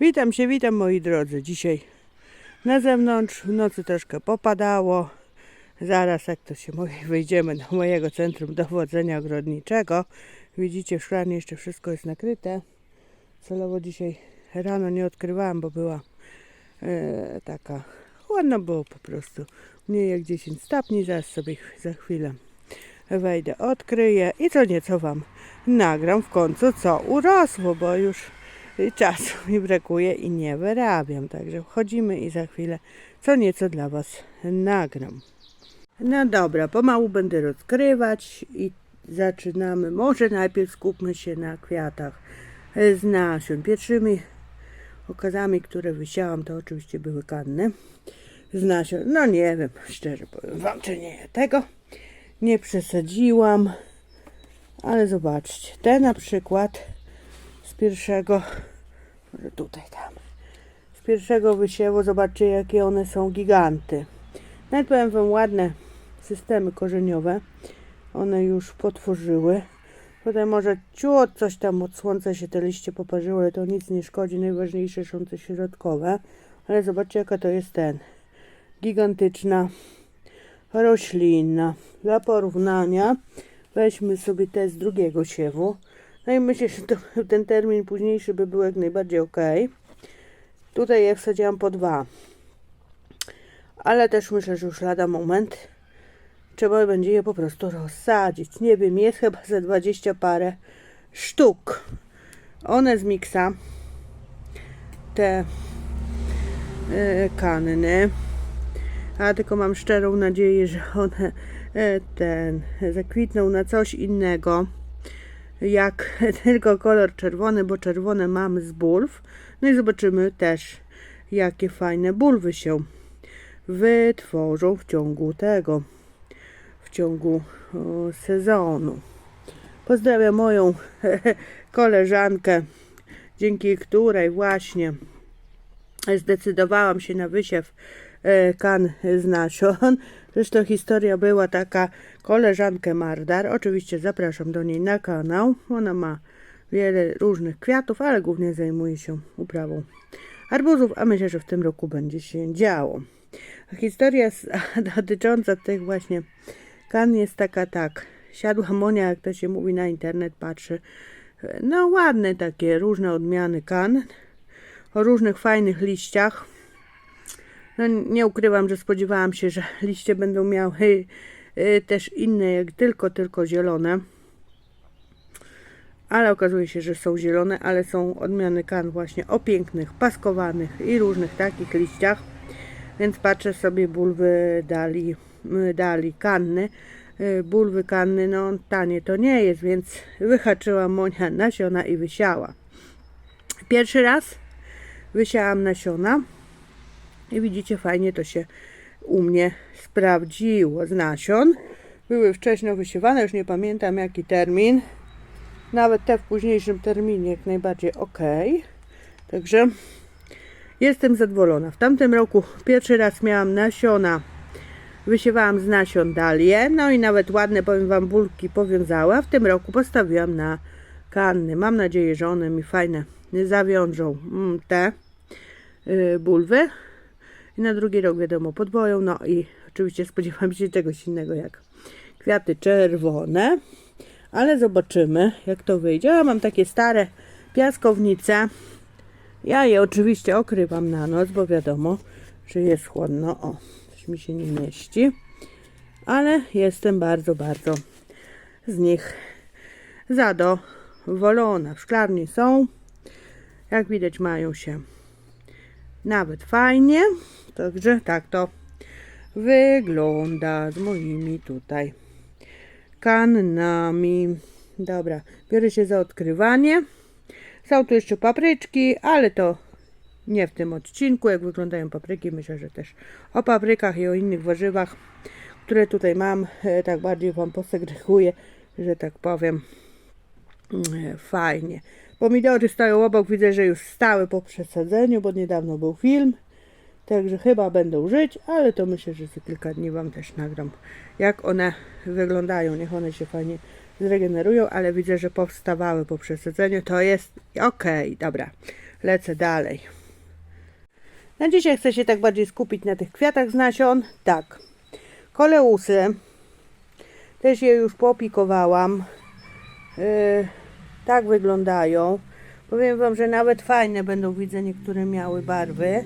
Witam się, witam moi drodzy. Dzisiaj na zewnątrz, w nocy troszkę popadało. Zaraz, jak to się mówi, wyjdziemy do mojego centrum dowodzenia ogrodniczego. Widzicie, w szklanie jeszcze wszystko jest nakryte. Celowo dzisiaj rano nie odkrywałam, bo była e, taka, ładno było po prostu. Mniej jak 10 stopni, zaraz sobie za chwilę wejdę, odkryję i co nieco Wam nagram w końcu, co urosło, bo już czasu mi brakuje i nie wyrabiam. Także wchodzimy i za chwilę co nieco dla Was nagram. No dobra, pomału będę rozkrywać i zaczynamy. Może najpierw skupmy się na kwiatach z nasion. Pierwszymi okazami, które wysiałam, to oczywiście były kanny z nasion. No nie wiem, szczerze powiem Wam, czy nie. Tego nie przesadziłam, ale zobaczcie, te na przykład pierwszego, może tutaj tam, z pierwszego wysiewu, zobaczcie jakie one są giganty. Nawet powiem Wam ładne systemy korzeniowe, one już potworzyły. Potem może ciut coś tam od słońca się te liście poparzyły, ale to nic nie szkodzi, najważniejsze są te środkowe. Ale zobaczcie jaka to jest ten, gigantyczna roślina. Dla porównania weźmy sobie te z drugiego siewu. No i myślę, że ten termin późniejszy by był jak najbardziej ok. Tutaj je wsadziłam po dwa. Ale też myślę, że już lada moment. Trzeba będzie je po prostu rozsadzić. Nie wiem, jest chyba ze 20 parę sztuk. One z miksa. Te e, kanny. A tylko mam szczerą nadzieję, że one e, ten zakwitną na coś innego jak tylko kolor czerwony, bo czerwone mamy z bulw. No i zobaczymy też, jakie fajne bulwy się wytworzą w ciągu tego, w ciągu sezonu. Pozdrawiam moją koleżankę, dzięki której właśnie zdecydowałam się na wysiew e, kan z nasion. Zresztą historia była taka, koleżankę Mardar, oczywiście zapraszam do niej na kanał. Ona ma wiele różnych kwiatów, ale głównie zajmuje się uprawą arbuzów, a myślę, że w tym roku będzie się działo. Historia dotycząca tych właśnie kan jest taka tak. Siadła Monia, jak to się mówi na internet, patrzy. No ładne takie różne odmiany kan o różnych fajnych liściach. No, nie ukrywam, że spodziewałam się, że liście będą miały y, też inne, jak tylko, tylko zielone. Ale okazuje się, że są zielone, ale są odmiany kan właśnie o pięknych, paskowanych i różnych takich liściach. Więc patrzę sobie, bulwy dali, y, dali kanny. Y, Bulwy kanny, no tanie to nie jest, więc wyhaczyła Monia nasiona i wysiała. Pierwszy raz wysiałam nasiona i widzicie, fajnie to się u mnie sprawdziło z nasion. Były wcześniej wysiewane, już nie pamiętam jaki termin. Nawet te w późniejszym terminie jak najbardziej ok. Także jestem zadowolona. W tamtym roku pierwszy raz miałam nasiona. Wysiewałam z nasion dalię. No i nawet ładne, powiem Wam, bulki powiązała. W tym roku postawiłam na kanny. Mam nadzieję, że one mi fajne zawiążą mm, te y, bulwy. I na drugi rok wiadomo podwoją. No i oczywiście spodziewam się czegoś innego jak kwiaty czerwone. Ale zobaczymy jak to wyjdzie. Ja mam takie stare piaskownice. Ja je oczywiście okrywam na noc, bo wiadomo, że jest chłodno. O, coś mi się nie mieści. Ale jestem bardzo, bardzo z nich zadowolona. W szklarni są. Jak widać mają się nawet fajnie. Także tak to wygląda z moimi tutaj kannami. Dobra, biorę się za odkrywanie. Są tu jeszcze papryczki, ale to nie w tym odcinku. Jak wyglądają papryki, myślę, że też o paprykach i o innych warzywach, które tutaj mam, e, tak bardziej Wam posegreguję, że tak powiem. E, Fajnie. Pomidory stoją obok, widzę, że już stały po przesadzeniu, bo niedawno był film. Także chyba będą żyć, ale to myślę, że za kilka dni Wam też nagram, jak one wyglądają. Niech one się fajnie zregenerują, ale widzę, że powstawały po przesadzeniu. To jest ok, dobra. lecę dalej. Na dzisiaj chcę się tak bardziej skupić na tych kwiatach z nasion. Tak, koleusy. Też je już popikowałam. Yy, tak wyglądają. Powiem Wam, że nawet fajne będą, widzę, niektóre miały barwy.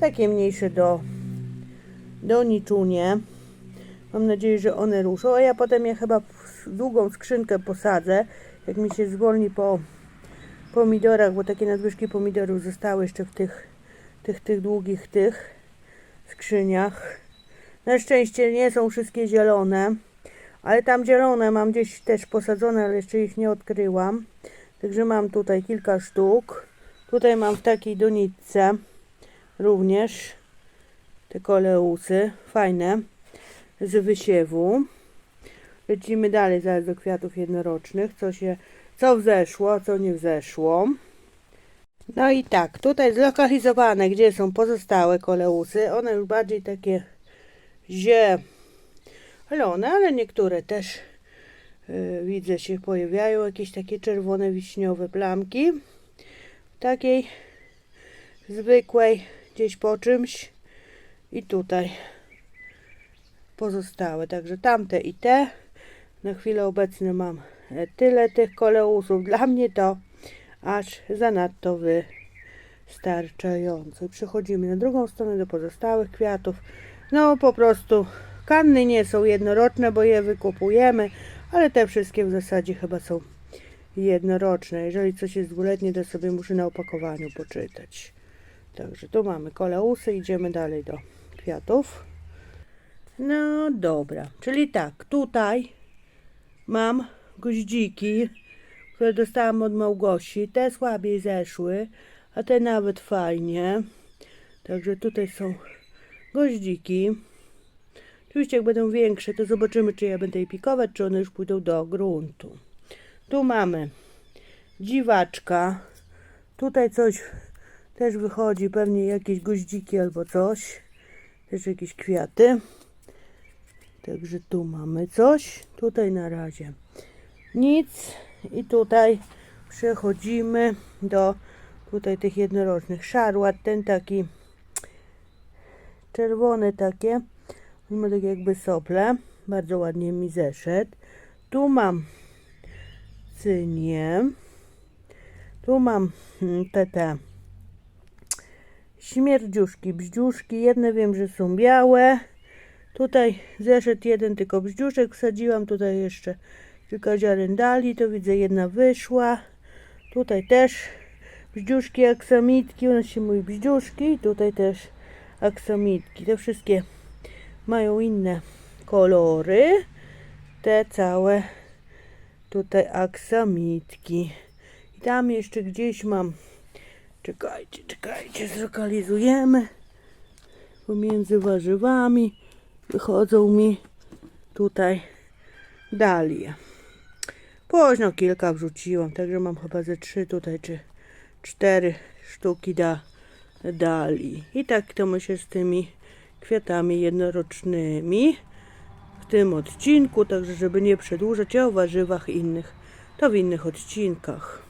Takie mniejsze do, do niczunie. Mam nadzieję, że one ruszą, a ja potem je chyba w długą skrzynkę posadzę. Jak mi się zwolni po pomidorach, bo takie nadwyżki pomidorów zostały jeszcze w tych, tych, tych długich tych skrzyniach. Na szczęście nie są wszystkie zielone, ale tam zielone mam gdzieś też posadzone, ale jeszcze ich nie odkryłam. Także mam tutaj kilka sztuk. Tutaj mam w takiej doniczce również te koleusy, fajne, z wysiewu. Lecimy dalej zaraz do kwiatów jednorocznych, co się, co wzeszło, co nie wzeszło. No i tak, tutaj zlokalizowane, gdzie są pozostałe koleusy, one już bardziej takie zielone, ale niektóre też yy, widzę się pojawiają jakieś takie czerwone wiśniowe plamki. Takiej zwykłej, gdzieś po czymś i tutaj pozostałe. Także tamte i te. Na chwilę obecną mam e, tyle tych koleusów. Dla mnie to aż zanadto wystarczająco. Przechodzimy na drugą stronę do pozostałych kwiatów. No po prostu kanny nie są jednoroczne, bo je wykupujemy, ale te wszystkie w zasadzie chyba są jednoroczne. Jeżeli coś jest dwuletnie, to sobie muszę na opakowaniu poczytać. Także tu mamy koleusy, idziemy dalej do kwiatów. No dobra, czyli tak, tutaj mam goździki, które dostałam od Małgosi. Te słabiej zeszły, a te nawet fajnie. Także tutaj są goździki. Oczywiście jak będą większe, to zobaczymy, czy ja będę je pikować, czy one już pójdą do gruntu. Tu mamy dziwaczka. Tutaj coś też wychodzi, pewnie jakieś goździki albo coś. Też jakieś kwiaty. Także tu mamy coś. Tutaj na razie nic. I tutaj przechodzimy do tutaj tych jednorocznych. Szarłat, ten taki czerwony takie. On ma takie jakby sople. Bardzo ładnie mi zeszedł. Tu mam cynię. Tu mam hmm, te, te śmierdziuszki, bździuszki. Jedne wiem, że są białe. Tutaj zeszedł jeden tylko bździuszek. Wsadziłam tutaj jeszcze kilka ziaren dali. To widzę jedna wyszła. Tutaj też bździuszki, aksamitki. Nas się mówi bździuszki. Tutaj też aksamitki. Te wszystkie mają inne kolory. Te całe tutaj aksamitki. I tam jeszcze gdzieś mam. Czekajcie, czekajcie, zlokalizujemy. Pomiędzy warzywami wychodzą mi tutaj dalie. Późno kilka wrzuciłam, także mam chyba ze trzy tutaj, czy cztery sztuki da, dali. I tak to my się z tymi kwiatami jednorocznymi w tym odcinku, także żeby nie przedłużać o warzywach innych, to w innych odcinkach.